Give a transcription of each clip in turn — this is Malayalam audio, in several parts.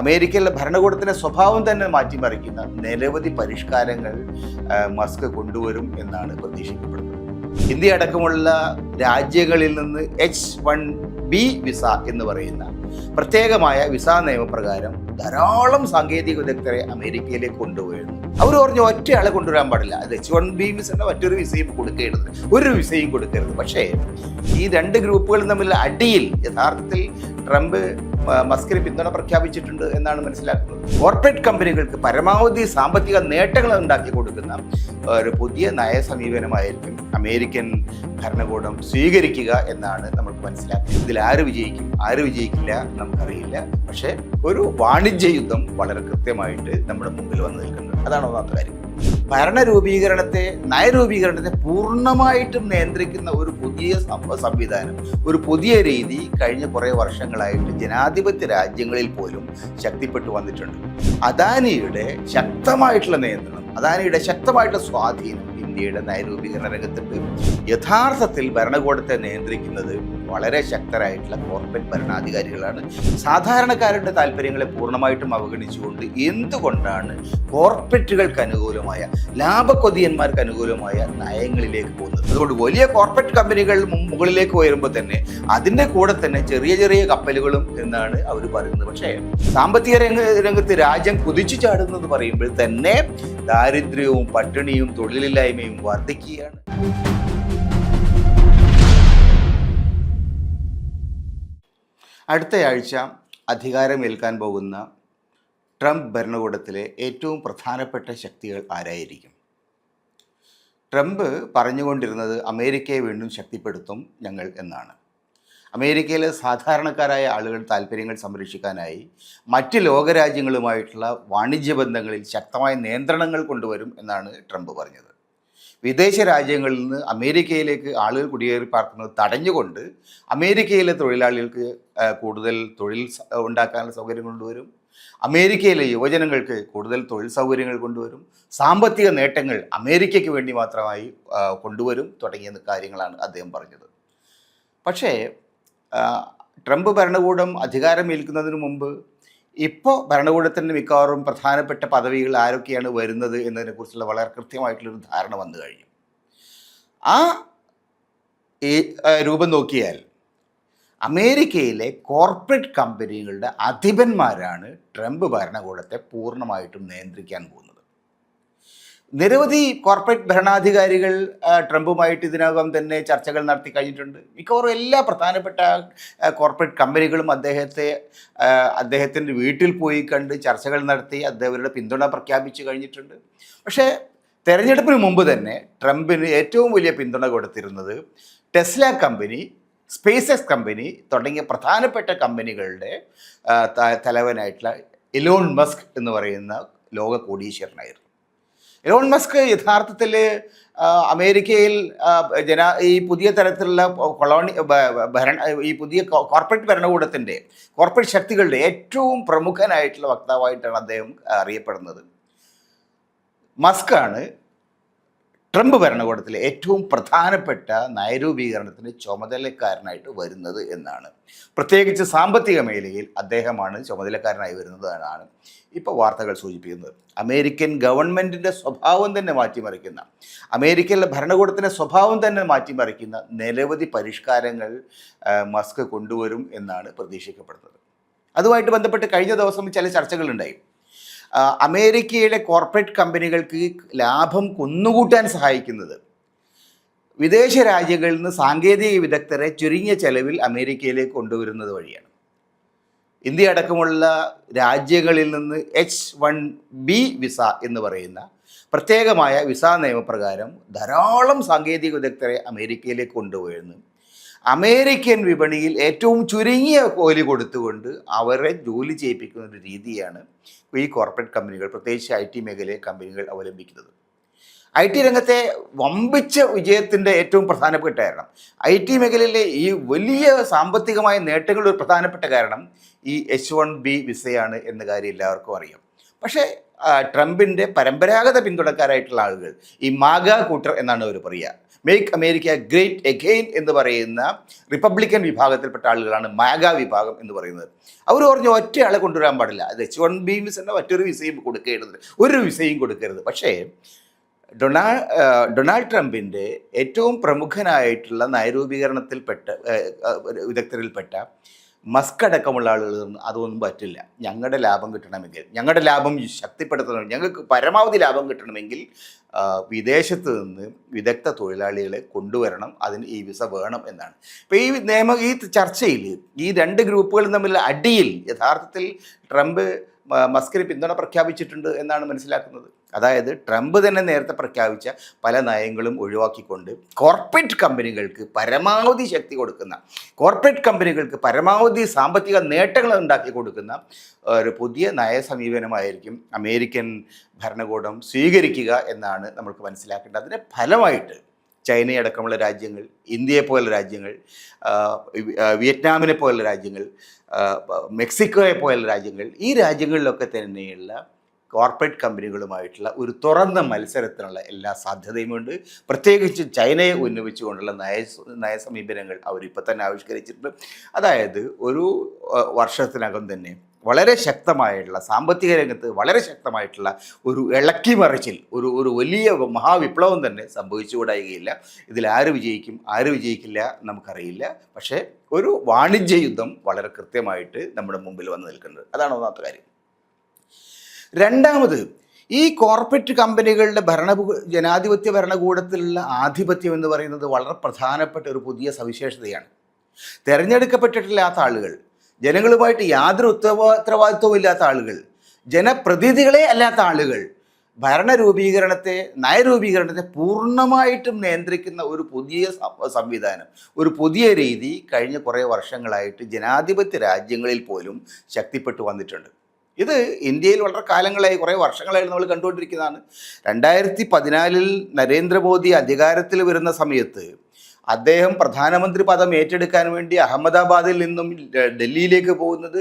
അമേരിക്കയിലെ ഭരണകൂടത്തിന്റെ സ്വഭാവം തന്നെ മാറ്റിമറിക്കുന്ന നിരവധി പരിഷ്കാരങ്ങൾ മസ്ക് കൊണ്ടുവരും എന്നാണ് പ്രതീക്ഷിക്കപ്പെടുന്നത്. ഇന്ത്യ അടക്കമുള്ള രാജ്യങ്ങളിൽ നിന്ന് എച്ച് വൺ ബി വിസ എന്ന് പറയുന്ന പ്രത്യേകമായ വിസ നിയമപ്രകാരം ധാരാളം സാങ്കേതിക വിദഗ്ധരെ അമേരിക്കയിലേക്ക് കൊണ്ടുപോയിരുന്നു. അവർ പറഞ്ഞു ഒറ്റയാളെ കൊണ്ടുവരാൻ പാടില്ല. അത് എച്ച് വൺ ബി വിസയുടെ മറ്റൊരു വിസയും കൊടുക്കരുത് ഒരു വിസയും കൊടുക്കരുത്. പക്ഷേ ഈ രണ്ട് ഗ്രൂപ്പുകളും തമ്മിൽ അടിയിൽ യഥാർത്ഥത്തിൽ ട്രംപ് മസ്കിന് പിന്തുണ പ്രഖ്യാപിച്ചിട്ടുണ്ട് എന്നാണ് മനസ്സിലാക്കുന്നത്. കോർപ്പറേറ്റ് കമ്പനികൾക്ക് പരമാവധി സാമ്പത്തിക നേട്ടങ്ങൾ ഉണ്ടാക്കി കൊടുക്കുന്ന ഒരു പുതിയ നയ സമീപനമായിരിക്കും അമേരിക്കൻ ഭരണകൂടം സ്വീകരിക്കുക എന്നാണ് നമുക്ക് മനസ്സിലാക്കുന്നത്. ഇതിൽ ആര് വിജയിക്കും ആര് വിജയിക്കില്ല നമുക്കറിയില്ല. പക്ഷേ ഒരു വാണിജ്യ യുദ്ധം വളരെ കൃത്യമായിട്ട് നമ്മുടെ മുമ്പിൽ വന്നു നിൽക്കുന്നത് അതാണ് ഒന്നാമത്തെ കാര്യം ഭരണ രൂപീകരണത്തെ നയരൂപീകരണത്തെ പൂർണമായിട്ടും നിയന്ത്രിക്കുന്ന ഒരു പുതിയ സംവിധാനം ഒരു പുതിയ രീതി കഴിഞ്ഞ കുറേ വർഷങ്ങളായിട്ട് ജനാധിപത്യ രാജ്യങ്ങളിൽ പോലും ശക്തിപ്പെട്ടു വന്നിട്ടുണ്ട്. അദാനിയുടെ ശക്തമായിട്ടുള്ള നിയന്ത്രണം അദാനിയുടെ ശക്തമായിട്ടുള്ള സ്വാധീനം ഇന്ത്യയുടെ നയരൂപീകരണ രംഗത്തുണ്ട് യഥാർത്ഥത്തിൽ ഭരണകൂടത്തെ നിയന്ത്രിക്കുന്നത് വളരെ ശക്തരായിട്ടുള്ള കോർപ്പറേറ്റ് ഭരണാധികാരികളാണ്. സാധാരണക്കാരുടെ താല്പര്യങ്ങളെ പൂർണമായിട്ടും അവഗണിച്ചുകൊണ്ട് എന്തുകൊണ്ടാണ് കോർപ്പറേറ്റുകൾക്ക് അനുകൂലമായ ലാഭക്കൊതിയന്മാർക്ക് അനുകൂലമായ നയങ്ങളിലേക്ക് പോകുന്നത്? അതുകൊണ്ട് വലിയ കോർപ്പറേറ്റ് കമ്പനികൾ മുകളിലേക്ക് ഉയരുമ്പോൾ തന്നെ അതിന്റെ കൂടെ തന്നെ ചെറിയ ചെറിയ കപ്പലുകളും എന്നാണ് അവർ പറയുന്നത്. പക്ഷേ സാമ്പത്തിക രംഗ രംഗത്ത് രാജ്യം കുതിച്ചു ചാടുന്നത് പറയുമ്പോൾ തന്നെ ദാരിദ്ര്യവും പട്ടിണിയും തൊഴിലില്ലായ്മയും വർദ്ധിക്കുകയാണ്. അടുത്തയാഴ്ച അധികാരമേൽക്കാൻ പോകുന്ന ട്രംപ് ഭരണകൂടത്തിലെ ഏറ്റവും പ്രധാനപ്പെട്ട ശക്തികൾ ആരായിരിക്കും? ട്രംപ് പറഞ്ഞുകൊണ്ടിരുന്നത് അമേരിക്കയെ വീണ്ടും ശക്തിപ്പെടുത്തും ഞങ്ങൾ എന്നാണ്. അമേരിക്കയിലെ സാധാരണക്കാരായ ആളുകൾ താല്പര്യങ്ങൾ സംരക്ഷിക്കാനായി മറ്റ് ലോകരാജ്യങ്ങളുമായിട്ടുള്ള വാണിജ്യ ബന്ധങ്ങളിൽ ശക്തമായ നിയന്ത്രണങ്ങൾ കൊണ്ടുവരും എന്നാണ് ട്രംപ് പറഞ്ഞത്. വിദേശ രാജ്യങ്ങളിൽ നിന്ന് അമേരിക്കയിലേക്ക് ആളുകൾ കുടിയേറി പാർക്കുന്നത് തടഞ്ഞുകൊണ്ട് അമേരിക്കയിലെ തൊഴിലാളികൾക്ക് കൂടുതൽ തൊഴിൽ ഉണ്ടാക്കാനുള്ള സൗകര്യം കൊണ്ടുവരും. അമേരിക്കയിലെ യുവജനങ്ങൾക്ക് കൂടുതൽ തൊഴിൽ സൗകര്യങ്ങൾ കൊണ്ടുവരും. സാമ്പത്തിക നേട്ടങ്ങൾ അമേരിക്കയ്ക്ക് വേണ്ടി മാത്രമായി കൊണ്ടുവരും തുടങ്ങിയ കാര്യങ്ങളാണ് അദ്ദേഹം പറഞ്ഞത്. പക്ഷേ ട്രംപ് ഭരണകൂടം അധികാരമേൽക്കുന്നതിന് മുമ്പ് ഇപ്പോൾ ഭരണകൂടത്തിന്റെ മിക്കവാറും പ്രധാനപ്പെട്ട പദവികൾ ആരൊക്കെയാണ് വരുന്നത് എന്നതിനെക്കുറിച്ചുള്ള വളരെ കൃത്യമായിട്ടുള്ളൊരു ധാരണ വന്നു കഴിഞ്ഞു. ആ ആ, രൂപം നോക്കിയാൽ അമേരിക്കയിലെ കോർപ്പറേറ്റ് കമ്പനികളുടെ അധിപന്മാരാണ് ട്രംപ് ഭരണകൂടത്തെ പൂർണമായിട്ടും നിയന്ത്രിക്കാൻ പോകുന്നത്. നിരവധി കോർപ്പറേറ്റ് ഭരണാധികാരികൾ ട്രംപുമായിട്ട് ഇതിനകം തന്നെ ചർച്ചകൾ നടത്തി കഴിഞ്ഞിട്ടുണ്ട്. മിക്കവാറും എല്ലാ പ്രധാനപ്പെട്ട കോർപ്പറേറ്റ് കമ്പനികളും അദ്ദേഹത്തെ അദ്ദേഹത്തിന്റെ വീട്ടിൽ പോയി കണ്ട് ചർച്ചകൾ നടത്തി അദ്ദേഹങ്ങളുടെ പിന്തുണ പ്രഖ്യാപിച്ചു കഴിഞ്ഞിട്ടുണ്ട്. പക്ഷേ തെരഞ്ഞെടുപ്പിന് മുമ്പ് തന്നെ ട്രംപിന് ഏറ്റവും വലിയ പിന്തുണ കൊടുത്തിരുന്നത് ടെസ്ല കമ്പനി സ്പേസ് കമ്പനി തുടങ്ങിയ പ്രധാനപ്പെട്ട കമ്പനികളുടെ തലവനായിട്ടുള്ള എലോൺ മസ്ക് എന്ന് പറയുന്ന ലോക കോടീശ്വരനായിരുന്നു എലോൺ മസ്ക് യഥാർത്ഥത്തിൽ അമേരിക്കയിൽ ജന ഈ പുതിയ തരത്തിലുള്ള കൊളോണി ഭരണ ഈ പുതിയ കോർപ്പറേറ്റ് ഭരണകൂടത്തിന്റെ കോർപ്പറേറ്റ് ശക്തികളുടെ ഏറ്റവും പ്രമുഖനായിട്ടുള്ള വക്താവായിട്ടാണ് അദ്ദേഹം അറിയപ്പെടുന്നത്. മസ്കാണ് ട്രംപ് ഭരണകൂടത്തിലെ ഏറ്റവും പ്രധാനപ്പെട്ട നയരൂപീകരണത്തിന് ചുമതലക്കാരനായിട്ട് വരുന്നത് എന്നാണ്. പ്രത്യേകിച്ച് സാമ്പത്തിക മേഖലയിൽ അദ്ദേഹമാണ് ചുമതലക്കാരനായി വരുന്നത് എന്നാണ് ഇപ്പോൾ വാർത്തകൾ സൂചിപ്പിക്കുന്നത്. അമേരിക്കൻ ഗവൺമെന്റിന്റെ സ്വഭാവം തന്നെ മാറ്റിമറിക്കുന്ന അമേരിക്കയിലെ ഭരണകൂടത്തിന്റെ സ്വഭാവം തന്നെ മാറ്റിമറിക്കുന്ന നിരവധി പരിഷ്കാരങ്ങൾ മസ്ക് കൊണ്ടുവരും എന്നാണ് പ്രതീക്ഷിക്കപ്പെടുന്നത്. അതുമായിട്ട് ബന്ധപ്പെട്ട് കഴിഞ്ഞ ദിവസം ചില ചർച്ചകളുണ്ടായി. അമേരിക്കയിലെ കോർപ്പറേറ്റ് കമ്പനികൾക്ക് ലാഭം കുന്നുകൂട്ടാൻ സഹായിക്കുന്നത്. വിദേശ രാജ്യങ്ങളിൽ നിന്ന് സാങ്കേതിക വിദഗ്ധരെ ചുരുങ്ങിയ ചെലവിൽ അമേരിക്കയിലേക്ക് കൊണ്ടുവരുന്നത് വഴിയാണ്. ഇന്ത്യ അടക്കമുള്ള രാജ്യങ്ങളിൽ നിന്ന് എച്ച് വൺ ബി വിസ എന്ന് പറയുന്ന പ്രത്യേകമായ വിസ നിയമപ്രകാരം ധാരാളം സാങ്കേതിക വിദഗ്ധരെ അമേരിക്കയിലേക്ക് കൊണ്ടുപോയിരുന്നു. അമേരിക്കൻ വിപണിയിൽ ഏറ്റവും ചുരുങ്ങിയ കൂലി കൊടുത്തുകൊണ്ട് അവരെ ജോലി ചെയ്യിപ്പിക്കുന്ന ഒരു രീതിയാണ് ഈ കോർപ്പറേറ്റ് കമ്പനികൾ പ്രത്യേകിച്ച് ഐ ടി മേഖലയിലെ കമ്പനികൾ അവലംബിക്കുന്നത്. ഐ ടി രംഗത്തെ വമ്പിച്ച വിജയത്തിന്റെ ഏറ്റവും പ്രധാനപ്പെട്ട കാരണം ഐ ടി മേഖലയിലെ ഈ വലിയ സാമ്പത്തികമായ നേട്ടങ്ങളുടെ ഒരു പ്രധാനപ്പെട്ട കാരണം ഈ എച്ച് വൺ ബി വിസയാണ് എന്ന കാര്യം എല്ലാവർക്കും അറിയാം. പക്ഷേ ട്രംപിന്റെ പരമ്പരാഗത പിന്തുണക്കാരായിട്ടുള്ള ആളുകൾ. ഈ മാഗ കൂട്ടർ എന്നാണ് അവർ പറയുക. മേക്ക് അമേരിക്ക ഗ്രേറ്റ് എഗെയിൻ എന്ന് പറയുന്ന റിപ്പബ്ലിക്കൻ വിഭാഗത്തിൽപ്പെട്ട ആളുകളാണ് മാഗ വിഭാഗം എന്ന് പറയുന്നത്. അവർ പറഞ്ഞു ഒറ്റയാളെ കൊണ്ടുവരാൻ പാടില്ല. അത് എച്ച് വൺ ബി വിസ മറ്റൊരു വിസയും കൊടുക്കരുത് ഒരു വിസയും കൊടുക്കരുത്. പക്ഷേ ഡൊണാ ഡൊണാൾഡ് ട്രംപിന്റെ ഏറ്റവും പ്രമുഖനായിട്ടുള്ള നയരൂപീകരണത്തിൽപ്പെട്ട വിദഗ്ധരിൽപ്പെട്ട മസ്ക് അടക്കമുള്ള ആളുകൾ അതൊന്നും പറ്റില്ല. ഞങ്ങളുടെ ലാഭം കിട്ടണമെങ്കിൽ ഞങ്ങളുടെ ലാഭം ശക്തിപ്പെടുത്തണം ഞങ്ങൾക്ക് പരമാവധി ലാഭം കിട്ടണമെങ്കിൽ വിദേശത്ത് നിന്ന് വിദഗ്ധ തൊഴിലാളികളെ കൊണ്ടുവരണം അതിന് ഈ വിസ വേണം എന്നാണ്. ഇപ്പോൾ ഈ നിയമ ഈ ചർച്ചയിൽ ഈ രണ്ട് ഗ്രൂപ്പുകളും തമ്മിൽ അടിയിൽ യഥാർത്ഥത്തിൽ ട്രംപ് മസ്കിന് പിന്തുണ പ്രഖ്യാപിച്ചിട്ടുണ്ട് എന്നാണ് മനസ്സിലാക്കുന്നത്? അതായത് ട്രംപ് തന്നെ നേരത്തെ പ്രഖ്യാപിച്ച പല നയങ്ങളും ഒഴിവാക്കിക്കൊണ്ട് കോർപ്പറേറ്റ് കമ്പനികൾക്ക് പരമാവധി ശക്തി കൊടുക്കുന്ന കോർപ്പറേറ്റ് കമ്പനികൾക്ക് പരമാവധി സാമ്പത്തിക നേട്ടങ്ങൾ ഉണ്ടാക്കി കൊടുക്കുന്ന ഒരു പുതിയ നയ സമീപനമായിരിക്കും അമേരിക്കൻ ഭരണകൂടം സ്വീകരിക്കുക എന്നാണ് നമുക്ക് മനസ്സിലാക്കേണ്ടത്. അതിന്റെ ഫലമായിട്ട് ചൈനയടക്കമുള്ള രാജ്യങ്ങൾ ഇന്ത്യയെ പോലുള്ള രാജ്യങ്ങൾ വിയറ്റ്നാമിനെ പോലുള്ള രാജ്യങ്ങൾ മെക്സിക്കോയെ പോലുള്ള രാജ്യങ്ങൾ ഈ രാജ്യങ്ങളിലൊക്കെ തന്നെയുള്ള കോർപ്പറേറ്റ് കമ്പനികളുമായിട്ടുള്ള ഒരു തുറന്ന മത്സരത്തിനുള്ള എല്ലാ സാധ്യതയുമുണ്ട്. പ്രത്യേകിച്ച് ചൈനയെ ഉന്നയിച്ചുകൊണ്ടുള്ള നയ നയസമീപനങ്ങൾ അവരിപ്പോൾ തന്നെ ആവിഷ്കരിച്ചിട്ടുണ്ട്. അതായത് ഒരു വർഷത്തിനകം തന്നെ വളരെ ശക്തമായിട്ടുള്ള സാമ്പത്തിക രംഗത്ത് വളരെ ശക്തമായിട്ടുള്ള ഒരു ഇളക്കി മറിച്ചിൽ ഒരു ഒരു വലിയ മഹാവിപ്ലവം തന്നെ സംഭവിച്ചുകൂടായികയില്ല. ഇതിൽ ആര് വിജയിക്കും ആര് വിജയിക്കില്ല നമുക്കറിയില്ല. പക്ഷേ ഒരു വാണിജ്യ യുദ്ധം വളരെ കൃത്യമായിട്ട് നമ്മുടെ മുമ്പിൽ വന്ന് നിൽക്കുന്നത് അതാണ് ഒന്നാമത്തെ കാര്യം. രണ്ടാമത് ഈ കോർപ്പറേറ്റ് കമ്പനികളുടെ ഭരണ ജനാധിപത്യ ഭരണകൂടത്തിലുള്ള ആധിപത്യം എന്ന് പറയുന്നത് വളരെ പ്രധാനപ്പെട്ട ഒരു പുതിയ സവിശേഷതയാണ്. തിരഞ്ഞെടുക്കപ്പെട്ടിട്ടില്ലാത്ത ആളുകൾ ജനങ്ങളുമായിട്ട് യാതൊരു ഉത്തരവാ ഉത്തരവാദിത്വവും ഇല്ലാത്ത ആളുകൾ ജനപ്രതിനിധികളെ അല്ലാത്ത ആളുകൾ ഭരണരൂപീകരണത്തെ നയരൂപീകരണത്തെ പൂർണമായിട്ടും നിയന്ത്രിക്കുന്ന ഒരു പുതിയ സംവിധാനം ഒരു പുതിയ രീതി കഴിഞ്ഞ കുറേ വർഷങ്ങളായിട്ട് ജനാധിപത്യ രാജ്യങ്ങളിൽ പോലും ശക്തിപ്പെട്ടു വന്നിട്ടുണ്ട്. ഇത് ഇന്ത്യയിൽ വളരെ കാലങ്ങളായി കുറേ വർഷങ്ങളായി നമ്മൾ കണ്ടുകൊണ്ടിരിക്കുന്നതാണ്. രണ്ടായിരത്തി പതിനാലിൽ നരേന്ദ്രമോദി അധികാരത്തിൽ വരുന്ന സമയത്ത് അദ്ദേഹം പ്രധാനമന്ത്രി പദം ഏറ്റെടുക്കാൻ വേണ്ടി അഹമ്മദാബാദിൽ നിന്നും ഡൽഹിയിലേക്ക് പോകുന്നത്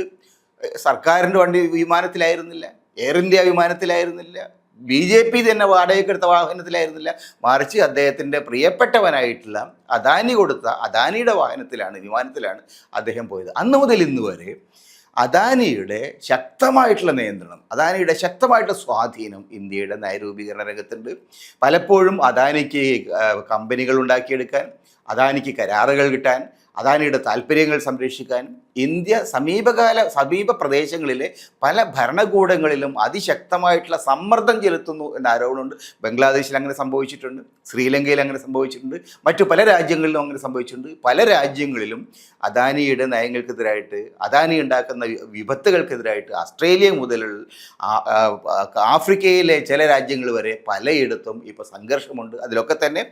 സർക്കാരിന്റെ വണ്ടി വിമാനത്തിലായിരുന്നില്ല എയർ ഇന്ത്യ വിമാനത്തിലായിരുന്നില്ല ബി ജെ പി തന്നെ വാടകയ്ക്കെടുത്ത വാഹനത്തിലായിരുന്നില്ല. മറിച്ച് അദ്ദേഹത്തിന്റെ പ്രിയപ്പെട്ടവനായിട്ടുള്ള അദാനി കൊടുത്ത അദാനിയുടെ വാഹനത്തിലാണ് വിമാനത്തിലാണ് അദ്ദേഹം പോയത്. അന്ന് മുതൽ ഇന്ന് വരെ അദാനിയുടെ ശക്തമായിട്ടുള്ള നിയന്ത്രണം അദാനിയുടെ ശക്തമായിട്ടുള്ള സ്വാധീനം ഇന്ത്യയുടെ നയരൂപീകരണ രംഗത്തുണ്ട്. പലപ്പോഴും അദാനിക്ക് കമ്പനികൾ ഉണ്ടാക്കിയെടുക്കാൻ അദാനിക്ക് കരാറുകൾ കിട്ടാൻ അദാനിയുടെ താല്പര്യങ്ങൾ സംരക്ഷിക്കാൻ ഇന്ത്യ സമീപകാല സമീപ പ്രദേശങ്ങളിലെ പല ഭരണകൂടങ്ങളിലും അതിശക്തമായിട്ടുള്ള സമ്മർദ്ദം ചെലുത്തുന്നു എന്ന ആരോപണമുണ്ട്. ബംഗ്ലാദേശിൽ അങ്ങനെ സംഭവിച്ചിട്ടുണ്ട് ശ്രീലങ്കയിൽ അങ്ങനെ സംഭവിച്ചിട്ടുണ്ട് മറ്റു പല രാജ്യങ്ങളിലും അങ്ങനെ സംഭവിച്ചിട്ടുണ്ട്. പല രാജ്യങ്ങളിലും അദാനിയുടെ നയങ്ങൾക്കെതിരായിട്ട് അദാനി ഉണ്ടാക്കുന്ന വിപത്തുകൾക്കെതിരായിട്ട് ഓസ്ട്രേലിയ മുതൽ ആഫ്രിക്കയിലെ ചില രാജ്യങ്ങൾ വരെ പലയിടത്തും ഇപ്പോൾ സംഘർഷമുണ്ട്. അതിലൊക്കെ തന്നെ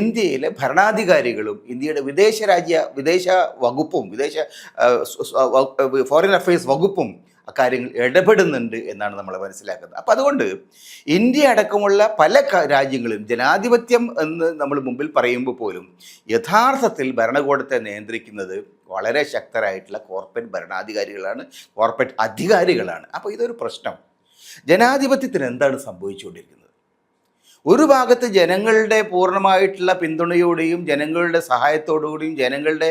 ഇന്ത്യയിലെ ഭരണാധികാരികളും ഇന്ത്യയുടെ വിദേശ രാജ്യ വിദേശ വകുപ്പും വിദേശ ഫോറിൻ അഫയേഴ്സ് വകുപ്പും അക്കാര്യങ്ങൾ ഇടപെടുന്നുണ്ട് എന്നാണ് നമ്മൾ മനസ്സിലാക്കുന്നത്. അപ്പം അതുകൊണ്ട് ഇന്ത്യ അടക്കമുള്ള പല രാജ്യങ്ങളും ജനാധിപത്യം എന്ന് നമ്മൾ മുമ്പിൽ പറയുമ്പോൾ പോലും യഥാർത്ഥത്തിൽ ഭരണകൂടത്തെ നിയന്ത്രിക്കുന്നത് വളരെ ശക്തരായിട്ടുള്ള കോർപ്പറേറ്റ് ഭരണാധികാരികളാണ് കോർപ്പറേറ്റ് അധികാരികളാണ്. അപ്പോൾ ഇതൊരു പ്രശ്നം. ജനാധിപത്യത്തിന് എന്താണ് സംഭവിച്ചുകൊണ്ടിരിക്കുന്നത്? ഒരു ഭാഗത്ത് ജനങ്ങളുടെ പൂർണമായിട്ടുള്ള പിന്തുണയോടെയും ജനങ്ങളുടെ സഹായത്തോടുകൂടിയും ജനങ്ങളുടെ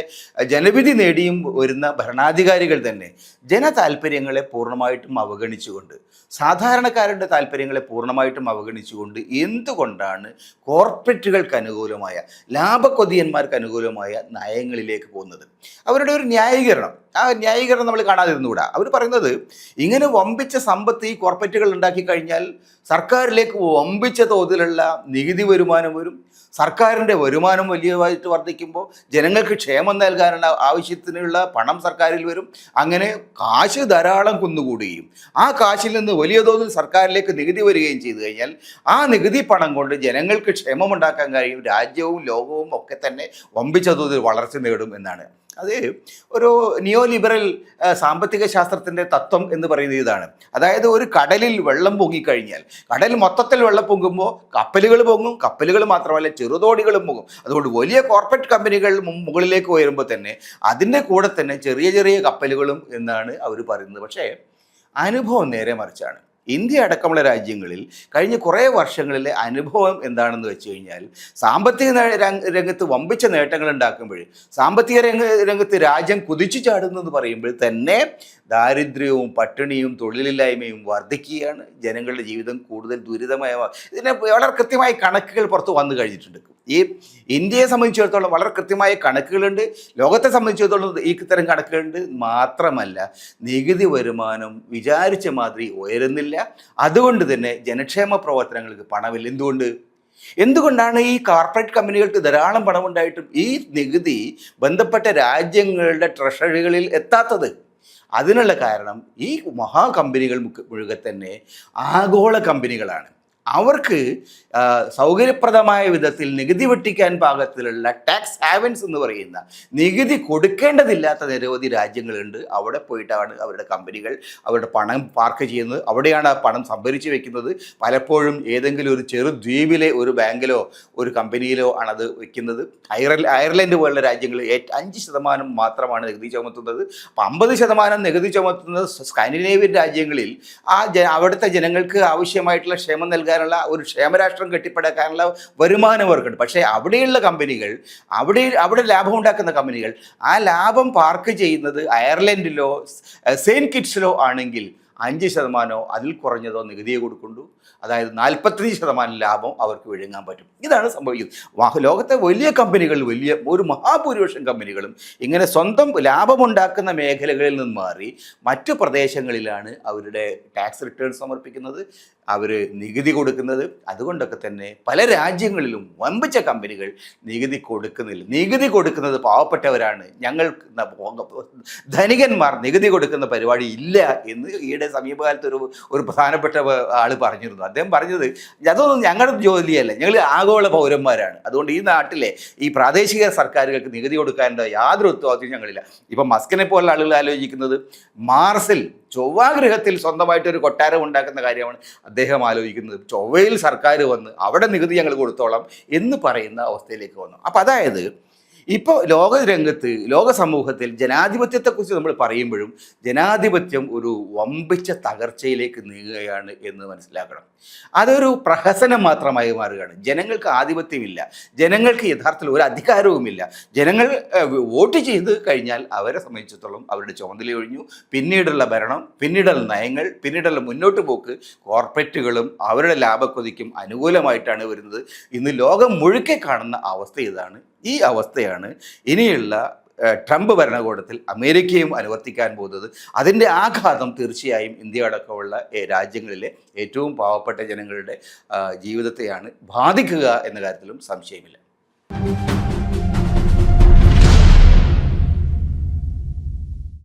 ജനവിധി നേടിയും വരുന്ന ഭരണാധികാരികൾ തന്നെ ജനതാൽപ്പര്യങ്ങളെ പൂർണമായിട്ടും അവഗണിച്ചുകൊണ്ട് സാധാരണക്കാരുടെ താല്പര്യങ്ങളെ പൂർണമായിട്ടും അവഗണിച്ചുകൊണ്ട് എന്തുകൊണ്ടാണ് കോർപ്പറേറ്റുകൾക്ക് അനുകൂലമായ ലാഭക്കൊതിയന്മാർക്ക് അനുകൂലമായ നയങ്ങളിലേക്ക് പോകുന്നത്? അവരുടെ ഒരു ന്യായീകരണം. ആ ന്യായീകരണം നമ്മൾ കാണാതിരുന്നുകൂടാ. അവർ പറയുന്നത് ഇങ്ങനെ വമ്പിച്ച സമ്പത്ത് ഈ കോർപ്പറേറ്റുകൾ ഉണ്ടാക്കി കഴിഞ്ഞാൽ സർക്കാരിലേക്ക് വമ്പിച്ച തോതിലുള്ള നികുതി വരുമാനം വരും. സർക്കാരിന്റെ വരുമാനം വലിയതായിട്ട് വർദ്ധിക്കുമ്പോൾ ജനങ്ങൾക്ക് ക്ഷേമം നൽകാനുള്ള ആവശ്യത്തിനുള്ള പണം സർക്കാരിൽ വരും. അങ്ങനെ കാശ് ധാരാളം കുന്നുകൂടുകയും ആ കാശിൽ നിന്ന് വലിയ തോതിൽ സർക്കാരിലേക്ക് നികുതി വരികയും ചെയ്തു കഴിഞ്ഞാൽ ആ നികുതി പണം കൊണ്ട് ജനങ്ങൾക്ക് ക്ഷേമമുണ്ടാക്കാൻ കഴിയും. രാജ്യവും ലോകവും ഒക്കെ തന്നെ വമ്പിച്ച തോതിൽ വളർച്ച നേടും എന്നാണ്. അത് ഒരു നിയോ ലിബറൽ സാമ്പത്തിക ശാസ്ത്രത്തിന്റെ തത്വം എന്ന് പറയുന്നത് ഇതാണ്. അതായത് ഒരു കടലിൽ വെള്ളം പൊങ്ങിക്കഴിഞ്ഞാൽ കടൽ മൊത്തത്തിൽ വെള്ളം പൊങ്ങുമ്പോൾ കപ്പലുകൾ പൊങ്ങും കപ്പലുകൾ മാത്രമല്ല ചെറുതോടികളും പൊങ്ങും. അതുകൊണ്ട് വലിയ കോർപ്പറേറ്റ് കമ്പനികൾ മുകളിലേക്ക് ഉയരുമ്പോൾ തന്നെ അതിന്റെ കൂടെ തന്നെ ചെറിയ ചെറിയ കപ്പലുകളും എന്നാണ് അവർ പറയുന്നത്. പക്ഷേ അനുഭവം നേരെ മറിച്ചാണ്. ഇന്ത്യ അടക്കമുള്ള രാജ്യങ്ങളിൽ കഴിഞ്ഞ കുറേ വർഷങ്ങളിലെ അനുഭവം എന്താണെന്ന് വെച്ച് കഴിഞ്ഞാൽ സാമ്പത്തിക രംഗത്ത് വമ്പിച്ച നേട്ടങ്ങൾ ഉണ്ടാക്കുമ്പോൾ സാമ്പത്തിക രംഗ രംഗത്ത് രാജ്യം കുതിച്ചു ചാടുന്നു എന്ന് പറയുമ്പോൾ തന്നെ ദാരിദ്ര്യവും പട്ടിണിയും തൊഴിലില്ലായ്മയും വർദ്ധിക്കുകയാണ്. ജനങ്ങളുടെ ജീവിതം കൂടുതൽ ദുരിതമായ ഇതിനെ വളരെ കൃത്യമായ കണക്കുകൾ പുറത്ത് വന്നു കഴിഞ്ഞിട്ടുണ്ട്. ഈ ഇന്ത്യയെ സംബന്ധിച്ചിടത്തോളം വളരെ കൃത്യമായ കണക്കുകളുണ്ട്. ലോകത്തെ സംബന്ധിച്ചിടത്തോളം ഈ ഇത്തരം കണക്കുകളുണ്ട്. മാത്രമല്ല നികുതി വരുമാനം വിചാരിച്ച മാതിരി ഉയരുന്നില്ല. അതുകൊണ്ട് തന്നെ ജനക്ഷേമ പ്രവർത്തനങ്ങൾക്ക് പണമില്ല. എന്തുകൊണ്ട്? എന്തുകൊണ്ടാണ് ഈ കോർപ്പറേറ്റ് കമ്പനികൾക്ക് ധാരാളം പണമുണ്ടായിട്ടും ഈ നികുതി ബന്ധപ്പെട്ട രാജ്യങ്ങളുടെ ട്രഷറികളിൽ എത്താത്തത്? അതിനുള്ള കാരണം ഈ മഹാകമ്പനികൾ മുഴുവൻ തന്നെ ആഗോള കമ്പനികളാണ്. അവർക്ക് സൗകര്യപ്രദമായ വിധത്തിൽ നികുതി വെട്ടിക്കാൻ പാകത്തിലുള്ള ടാക്സ് ഹാവൻസ് എന്ന് പറയുന്ന നികുതി കൊടുക്കേണ്ടതില്ലാത്ത നിരവധി രാജ്യങ്ങളുണ്ട്. അവിടെ പോയിട്ടാണ് അവരുടെ കമ്പനികൾ അവരുടെ പണം പാർക്ക് ചെയ്യുന്നത്. അവിടെയാണ് ആ പണം സംഭരിച്ചു വെക്കുന്നത്. പലപ്പോഴും ഏതെങ്കിലും ഒരു ചെറു ദ്വീപിലെ ഒരു ബാങ്കിലോ ഒരു കമ്പനിയിലോ ആണത് വെക്കുന്നത്. അയർല അയർലൻഡ് പോലുള്ള രാജ്യങ്ങൾ അഞ്ച് ശതമാനം മാത്രമാണ് നികുതി ചുമത്തുന്നത്. അപ്പം അമ്പത് ശതമാനം നികുതി ചുമത്തുന്നത് സ്കാൻഡിനേവ്യൻ രാജ്യങ്ങളിൽ ആ അവിടുത്തെ ജനങ്ങൾക്ക് ആവശ്യമായിട്ടുള്ള ക്ഷേമം നൽകാനുള്ള ഒരു ക്ഷേമരാഷ്ട്രം കെട്ടിപ്പടുക്കാനുള്ള വരുമാനം അവർക്കുണ്ട്. പക്ഷേ അവിടെയുള്ള കമ്പനികൾ അവിടെ അവിടെ ലാഭം ഉണ്ടാക്കുന്ന കമ്പനികൾ ആ ലാഭം പാർക്ക് ചെയ്യുന്നത് അയർലൻഡിലോ സെയിൻ കിറ്റ്സിലോ ആണെങ്കിൽ അഞ്ച് ശതമാനമോ അതിൽ കുറഞ്ഞതോ നികുതിയെ കൊടുക്കുള്ളൂ അതായത് നാൽപ്പത്തഞ്ച് ശതമാനം ലാഭം അവർക്ക് വിഴുങ്ങാൻ പറ്റും. ഇതാണ് സംഭവിക്കുന്നത്. ലോകത്തെ വലിയ കമ്പനികൾ വലിയ ഒരു മഹാഭൂരിപക്ഷം കമ്പനികളും ഇങ്ങനെ സ്വന്തം ലാഭമുണ്ടാക്കുന്ന മേഖലകളിൽ നിന്ന് മാറി മറ്റു പ്രദേശങ്ങളിലാണ് അവരുടെ ടാക്സ് റിട്ടേൺ സമർപ്പിക്കുന്നത് അവർ നികുതി കൊടുക്കുന്നത്. അതുകൊണ്ടൊക്കെ തന്നെ പല രാജ്യങ്ങളിലും വമ്പിച്ച കമ്പനികൾ നികുതി കൊടുക്കുന്നില്ല. നികുതി കൊടുക്കുന്നത് പാവപ്പെട്ടവരാണ്. ഞങ്ങൾ ധനികന്മാർ നികുതി കൊടുക്കുന്ന പരിപാടി ഇല്ല എന്ന് ഈയിടെ സമീപകാലത്ത് ഒരു ഒരു പ്രധാനപ്പെട്ട ആൾ പറഞ്ഞിരുന്നു. അദ്ദേഹം പറഞ്ഞത് അതൊന്നും ഞങ്ങളുടെ ജോലിയല്ല ഞങ്ങൾ ആഗോള പൗരന്മാരാണ്. അതുകൊണ്ട് ഈ നാട്ടിലെ ഈ പ്രാദേശിക സർക്കാരുകൾക്ക് നികുതി കൊടുക്കാനുള്ള യാതൊരു ഉത്തരവാദിത്വം ഞങ്ങളില്ല. ഇപ്പം മസ്കിനെ പോലുള്ള ആളുകൾ ആലോചിക്കുന്നത് മാർസിൽ ചൊവ്വാഗ്രഹത്തിൽ സ്വന്തമായിട്ട് ഒരു കൊട്ടാരം ഉണ്ടാക്കുന്ന കാര്യമാണ് അദ്ദേഹം ആലോചിക്കുന്നത്. ചൊവ്വയിൽ സർക്കാർ വന്ന് അവിടെ നികുതി ഞങ്ങൾ കൊടുത്തോളാം എന്ന് പറയുന്ന അവസ്ഥയിലേക്ക് വന്നു. അപ്പം അതായത് ഇപ്പോൾ ലോക രംഗത്ത് ലോക സമൂഹത്തിൽ ജനാധിപത്യത്തെക്കുറിച്ച് നമ്മൾ പറയുമ്പോഴും ജനാധിപത്യം ഒരു വമ്പിച്ച തകർച്ചയിലേക്ക് നീങ്ങുകയാണ് എന്ന് മനസ്സിലാക്കണം. അതൊരു പ്രഹസനം മാത്രമായി മാറുകയാണ്. ജനങ്ങൾക്ക് ആധിപത്യമില്ല. ജനങ്ങൾക്ക് യഥാർത്ഥത്തിൽ ഒരു അധികാരവുമില്ല. ജനങ്ങൾ വോട്ട് ചെയ്ത് കഴിഞ്ഞാൽ അവരെ സംബന്ധിച്ചിടത്തോളം അവരുടെ ചുമതല ഒഴിഞ്ഞു. പിന്നീടുള്ള ഭരണം പിന്നീടുള്ള നയങ്ങൾ പിന്നീടുള്ള മുന്നോട്ട് പോക്ക് കോർപ്പറേറ്റുകളും അവരുടെ ലാഭക്കൊതിക്കും അനുകൂലമായിട്ടാണ് വരുന്നത്. ഇന്ന് ലോകം മുഴുക്കെ കാണുന്ന അവസ്ഥ ഇതാണ് ഈ അവസ്ഥയാണ് ഇനിയുള്ള ട്രംപ് ഭരണകൂടത്തിൽ അമേരിക്കയും അനുവർത്തിക്കാൻ പോകുന്നത്. അതിന്റെ ആഘാതം തീർച്ചയായും ഇന്ത്യ അടക്കമുള്ള രാജ്യങ്ങളിലെ ഏറ്റവും പാവപ്പെട്ട ജനങ്ങളുടെ ജീവിതത്തെയാണ് ബാധിക്കുക എന്ന കാര്യത്തിലും സംശയമില്ല.